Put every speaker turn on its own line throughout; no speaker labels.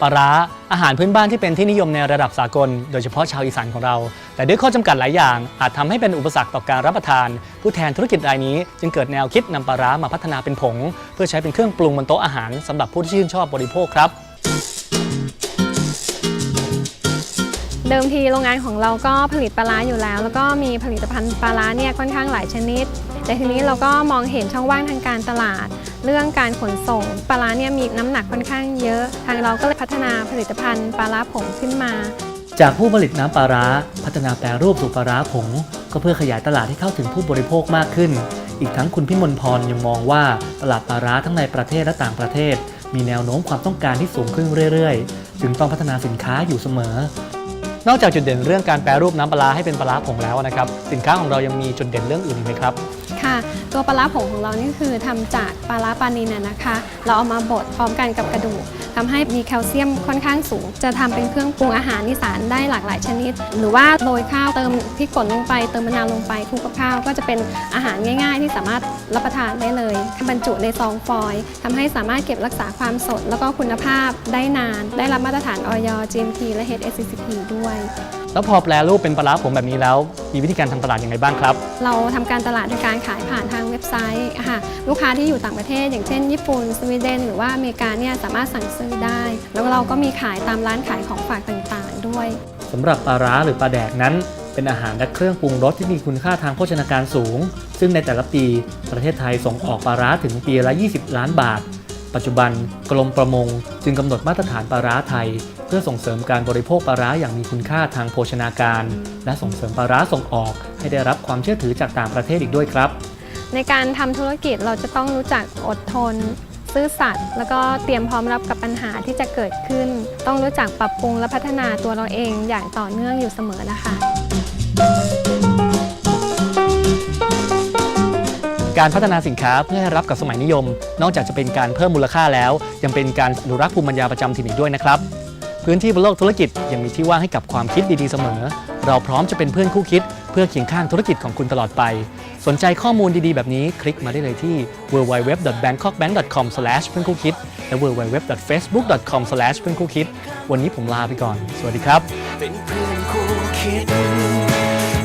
ปลาร้าอาหารพื้นบ้านที่เป็นที่นิยมในระดับสากล โดยเฉพาะชาวอีสานของเรา แต่ด้วยข้อจำกัดหลายอย่าง อาจทำให้เป็นอุปสรรคต่อการรับประทาน ผู้แทนธุรกิจรายนี้ จึงเกิดแนวคิดนำปลาร้ามาพัฒนาเป็นผง เพื่อใช้เป็นเครื่องปรุงบนโต๊ะอาหารสำหรับผู้ที่ชื่นชอบบริโภคครับ
เดิมทีโรงงานของเราก็ผลิตปลาร้าอยู่แล้ว แล้วก็มีผลิตภัณฑ์ปลาร้าเนี่ยค่อนข้างหลายชนิด แต่ทีนี้เราก็มองเห็นช่องว่างทางการตลาด เรื่องการขนส่งปลาร้าเนี่ยมีน้ำหนักค่อนข้างเยอะ ทางเราก็เลยพัฒนาผลิตภัณฑ์ปลาร้าผงขึ้นมา
จากผู้ผลิตน้ำปลาร้า พัฒนาแปรรูปสู่ปลาร้าผง ก็เพื่อขยายตลาดให้เข้าถึงผู้บริโภคมากขึ้น อีกทั้งคุณพิมลพรยังมองว่าตลาดปลาร้าทั้งในประเทศและต่างประเทศ มีแนวโน้มความต้องการที่สูงขึ้นเรื่อยๆ จึงต้องพัฒนาสินค้าอยู่เสมอนอกจากจุดเด่นเรื่องการแปรรูปน้ำปลาร้าให้เป็นปลาร้าผงแล้วนะครับ สินค้าของเรายังมีจุดเด่นเรื่องอื่นอีกไหมครับ
ค่ะ ตัวปลาร้าผงของเรานี่คือทำจากปลาร้าปลานิลนะนะคะ เราเอามาบดพร้อมกันกับกระดูกทำให้มีแคลเซียมค่อนข้างสูง จะทำเป็นเครื่องปรุงอาหารอีสานได้หลากหลายชนิด หรือว่าโรยข้าวเติมพริกป่นลงไปเติมมะนาวลงไปคลุกกับข้าว ก็จะเป็นอาหารง่าย ๆ ที่สามารถรับประทานได้เลยบรรจุในซองฟอยล์ทำให้สามารถเก็บรักษาความสด แล้วก็คุณภาพได้นาน ได้รับมาตรฐานออย GMP และ HACCP ด้วย
แล้วพอแปรรูปเป็นปลาร้าผงแบบนี้แล้ว มีวิธีการทำตลาดยังไงบ้างครับ
เราทำการตลาดโดยการขายผ่านทางเว็บไซต์ค่ะลูกค้าที่อยู่ต่างประเทศ อย่างเช่น ญี่ปุ่นสวีเดนหรือว่าอเมริกาเนี่ยสามารถสั่งซื้อได้ แล้วเราก็มีขายตามร้านขายของฝากต่างๆ ด้วย
สำหรับปลาร้าหรือปลาแดกนั้น เป็นอาหารและเครื่องปรุงรสที่มีคุณค่าทางโภชนาการสูง ซึ่งในแต่ละปีประเทศไทยส่งออกปลาร้าถึงปีละ 20 ล้านบาท ปัจจุบันกรมประมงจึงกำหนดมาตรฐานปลาร้าไทย เพื่อส่งเสริมการบริโภคปลาร้าอย่างมีคุณค่าทางโภชนาการ และส่งเสริมปลาร้าส่งออก ให้ได้รับความเชื่อถือจากต่างประเทศอีกด้วยครับ
ในการทำธุรกิจเราจะต้องรู้จักอดทน ซื่อสัตย์แล้วก็เตรียมพร้อมรับกับปัญหาที่จะเกิดขึ้น ต้องรู้จักปรับปรุงและพัฒนาตัวเราเองอย่างต่อเนื่องอยู่เสมอนะคะ
การพัฒนาสินค้าเพื่อให้รับกับสมัยนิยม นอกจากจะเป็นการเพิ่มมูลค่าแล้ว ยังเป็นการอนุรักษ์ภูมิปัญญาประจำถิ่นอีกด้วยนะครับ พื้นที่บนโลกธุรกิจยังมีที่ว่างให้กับความคิดดีๆเสมอ เราพร้อมจะเป็นเพื่อนคู่คิด เพื่อเคียงข้างธุรกิจของคุณตลอดไป สนใจข้อมูลดีๆแบบนี้ คลิกมาได้เลยที่ www.bangkokbank.com เพื่อนคู่คิดและ www.facebook.com เพื่อนคู่คิด วันนี้ผมลาไปก่อน สวัสดีครับ
เป็นเพื่อนคู่คิด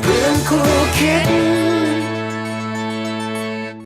เพื่อนคู่คิด